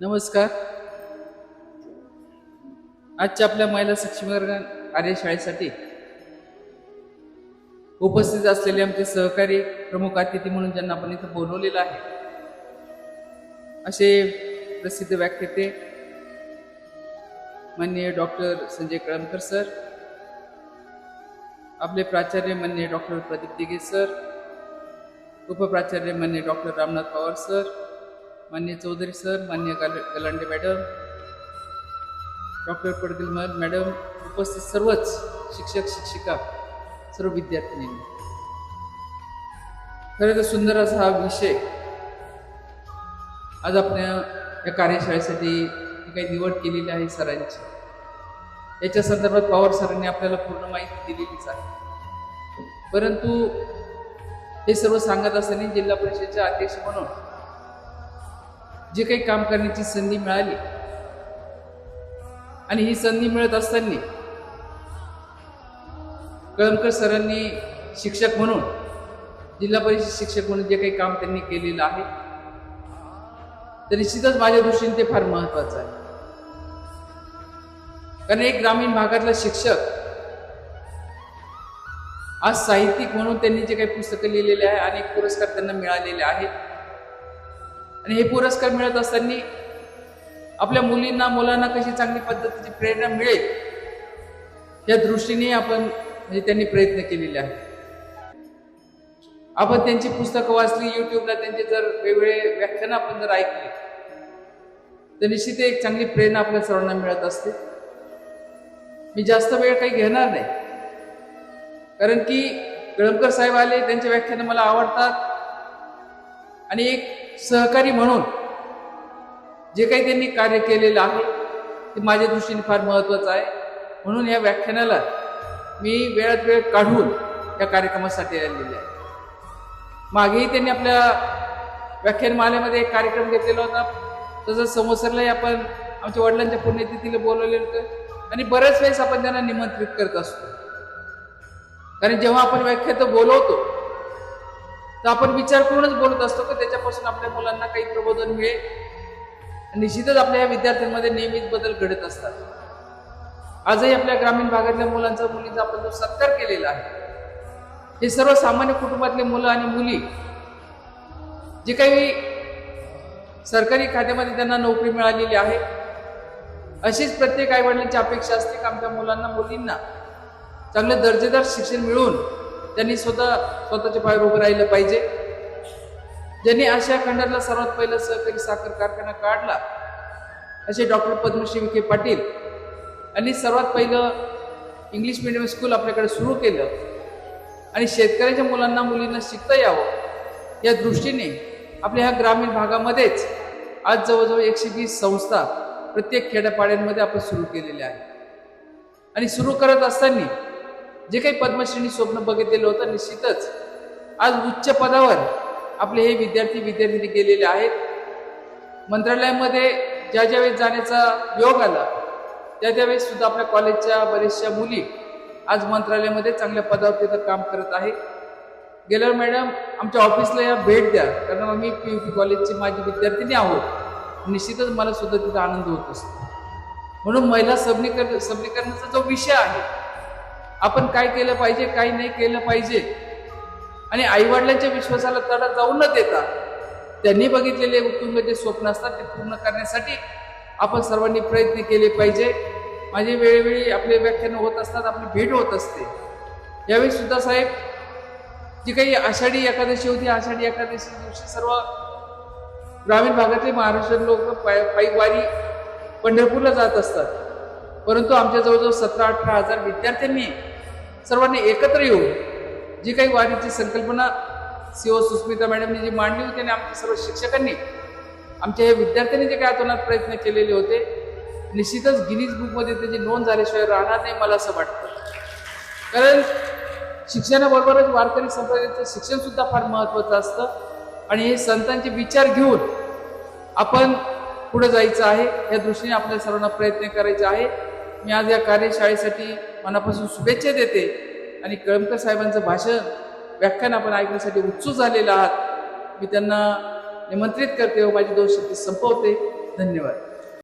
नमस्कार. आजच्या आपल्या महिला सक्षमीकरण कार्यशाळेसाठी उपस्थित असलेले आमचे सहकारी प्रमुख अतिथी म्हणून ज्यांना आपण इथं बोलवलेलं आहे असे प्रसिद्ध व्याख्याते माननीय डॉक्टर संजय कळमकर सर आपले प्राचार्य माननीय डॉक्टर प्रदीप दिगे सर उपप्राचार्य माननीय डॉक्टर रामनाथ पवार सर मान्य चौधरी सर मान्य गाल- Galande madam doctor Padgil madam उपस्थित सर्वच शिक्षक शिक्षिका सर्व विद्यार्थिनी. खरं तर सुंदर असा हा विषय आज आपण या कार्यशाळेसाठी काही निवड केलेली आहे सरांची. याच्या संदर्भात पवार सरांनी आपल्याला पूर्ण माहिती दिलेलीच आहे. परंतु हे सर्व सांगत असताना जिल्हा परिषदेचे अध्यक्ष म्हणून जे काही काम करण्याची संधी मिळाली. आणि ही संधी मिळत असताना कळमकर सरांनी शिक्षक म्हणून जिल्हा परिषद शिक्षक म्हणून जे काही काम त्यांनी केलेलं आहे तर निश्चितच माझ्या दृष्टीने ते फार महत्वाचं आहे. कारण एक ग्रामीण भागातला शिक्षक आज साहित्यिक म्हणून त्यांनी जे काही पुस्तकं लिहिलेले आहे अनेक पुरस्कार त्यांना मिळालेले आहेत आणि हे पुरस्कार मिळत असताना आपल्या मुलींना मुलांना कशी चांगली पद्धतीची प्रेरणा मिळेल या दृष्टीने आपण म्हणजे त्यांनी प्रयत्न केलेले आहे आपण त्यांची पुस्तकं वाचली युट्यूबला त्यांचे जर वेगवेगळे व्याख्यानं आपण जर ऐकली तर निश्चित एक चांगली प्रेरणा आपल्या सर्वांना मिळत असते. मी जास्त वेळ काही घेणार नाही. कारण की कळमकर साहेब आले त्यांचे व्याख्यानं मला आवडतात. आणि एक सहकारी म्हणून जे काही त्यांनी कार्य केलेलं आहे ते माझ्या दृष्टीने फार महत्वाचं आहे. म्हणून या व्याख्यानाला मी वेळात वेळ काढून या कार्यक्रमासाठी आलेले आहे. मागेही त्यांनी आपल्या व्याख्यानमालेमध्ये एक कार्यक्रम घेतलेला होता. तसंच संवत्सरलाही आपण आमच्या वडिलांच्या पुण्यतिथीला बोलवलेलं होतं. आणि बऱ्याच वेळेस आपण त्यांना निमंत्रित करत असतो. कारण जेव्हा आपण व्याख्यात बोलवतो तर आपण विचार करूनच बोलत असतो की त्याच्यापासून आपल्या मुलांना काही प्रबोधन मिळेल. निश्चितच आपल्या या विद्यार्थ्यांमध्ये नेहमीच बदल घडत असतात. आजही आपल्या ग्रामीण भागातल्या मुलांचा मुलींचा आपण जो सत्कार केलेला आहे हे सर्व सामान्य कुटुंबातले मुलं आणि मुली जे काही सरकारी खात्यामध्ये त्यांना नोकरी मिळालेली आहे अशीच प्रत्येक आईवडिलांची अपेक्षा असते की आमच्या मुलांना मुलींना चांगलं दर्जेदार शिक्षण मिळून त्यांनी स्वतः स्वतःच्या पायावर उभं राहिलं पाहिजे. ज्यांनी आशिया खंडातला सर्वात पहिला सहकारी साखर कारखाना काढला असे डॉक्टर पद्मश्री विखे पाटील यांनी सर्वात पहिलं इंग्लिश मिडियम स्कूल आपल्याकडे सुरू केलं आणि शेतकऱ्याच्या मुलांना मुलींना शिकता यावं या दृष्टीने आपल्या ह्या ग्रामीण भागामध्येच आज जवळजवळ एकशे वीस संस्था प्रत्येक खेड्यापाड्यांमध्ये आपण सुरू केलेल्या आहेत. आणि सुरू करत असताना जे काही पद्मश्रीनी स्वप्न बघितलेलं होतं निश्चितच आज उच्च पदावर आपले हे विद्यार्थी विद्यार्थिनी गेलेले आहेत. मंत्रालयामध्ये ज्या ज्यावेळेस जाण्याचा योग आला त्या त्यावेळेस सुद्धा आपल्या कॉलेजच्या बऱ्याचशा मुली आज मंत्रालयामध्ये चांगल्या पदावर तिथं काम करत आहे गेल्यावर मॅडम आमच्या ऑफिसला या भेट द्या कारण आम्ही पी यू पी कॉलेजची माझी विद्यार्थिनी आहोत. निश्चितच मला सुद्धा तिथं आनंद होत असतो. म्हणून महिला सबलीकरण सबलीकरणाचा जो विषय आहे आपण काय केलं पाहिजे काय नाही केलं पाहिजे. आणि आईवडिलांच्या विश्वासाला तडा जाऊ न देता त्यांनी बघितलेले उत्तुंग जे स्वप्न असतात ते पूर्ण करण्यासाठी आपण सर्वांनी प्रयत्न केले पाहिजे. माझे वेळोवेळी आपले व्याख्यान होत असतात आपली भेट होत असते. यावेळी सुद्धा साहेब जी काही आषाढी एकादशी होती आषाढी एकादशी दिवशी सर्व ग्रामीण भागातले महाराष्ट्र लोक पाय पायीवारी पंढरपूरला जात असतात. परंतु आमच्या जवळजवळ सतरा अठरा हजार विद्यार्थ्यांनी सर्वांनी एकत्र येऊन जी काही वारीची संकल्पना सीओ सुस्मिता मॅडमनी जी मांडली होती आणि आमच्या सर्व शिक्षकांनी आमच्या हे विद्यार्थ्यांनी जे काय आतोनात प्रयत्न केलेले होते निश्चितच गिनीज बुकमध्ये त्याची नोंद झाल्याशिवाय राहणार नाही मला असं वाटतं. कारण शिक्षणाबरोबरच वारकरी संप्रदायाचं शिक्षणसुद्धा फार महत्त्वाचं असतं आणि हे संतांचे विचार घेऊन आपण पुढे जायचं आहे या दृष्टीने आपल्या सर्वांना प्रयत्न करायचा आहे. मी आज या कार्यशाळेसाठी मनापासून शुभेच्छा देते. आणि कळमकर साहेबांचं भाषण व्याख्यान आपण ऐकण्यासाठी उत्सुक झालेलं आहात. मी त्यांना निमंत्रित करते व माझी दोन शब्द संपवते. धन्यवाद.